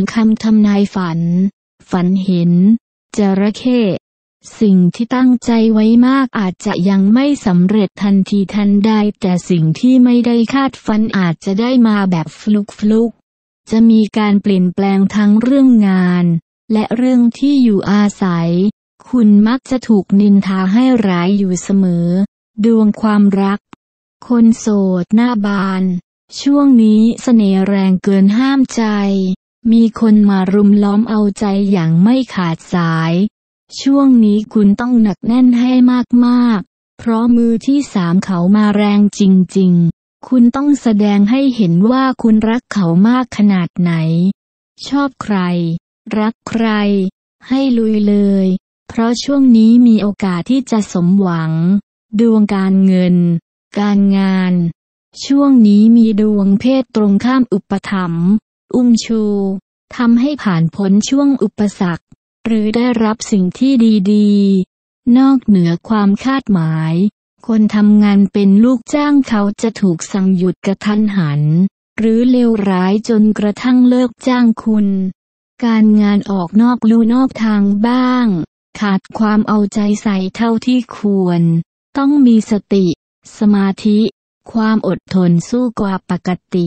ลคำทำนายฝัน ฝันเห็น จระเข้สิ่งที่ตั้งใจไว้มากอาจจะยังไม่สำเร็จทันทีทันใดแต่สิ่งที่ไม่ได้คาดฝันอาจจะได้มาแบบฟลุกฟลุกจะมีการเปลี่ยนแปลงทั้งเรื่องงาน และเรื่องที่อยู่อาศัย คุณมักจะถูกนินทาให้ร้ายอยู่เสมอ ดวงความรัก คนโสดหน้าบาน ช่วงนี้เสน่ห์แรงเกินห้ามใจ มีคนมารุมล้อมเอาใจอย่างไม่ขาดสาย ช่วงนี้คุณต้องหนักแน่นให้มากๆ เพราะมือที่สามเขามาแรงจริงๆ คุณต้องแสดงให้เห็นว่าคุณรักเขามากขนาดไหน ชอบใคร รักใคร ให้ลุยเลย เพราะช่วงนี้มีโอกาสที่จะสมหวัง ดวงการเงิน การงาน ช่วงนี้มีดวงเพศตรงข้ามอุปถัมภ์ อุ้มชูทำให้ผ่านพ้นช่วงอุปสรรค หรือได้รับสิ่งที่ดีๆ นอกเหนือความคาดหมาย คนทำงานเป็นลูกจ้างเขาจะถูกสั่งหยุดกระทันหัน หรือเลวร้ายจนกระทั่งเลิกจ้างคุณ การงานออกนอกลู่นอกทางบ้าง ขาดความเอาใจใส่เท่าที่ควร ต้องมีสติ สมาธิ ความอดทนสู้กว่าปกติ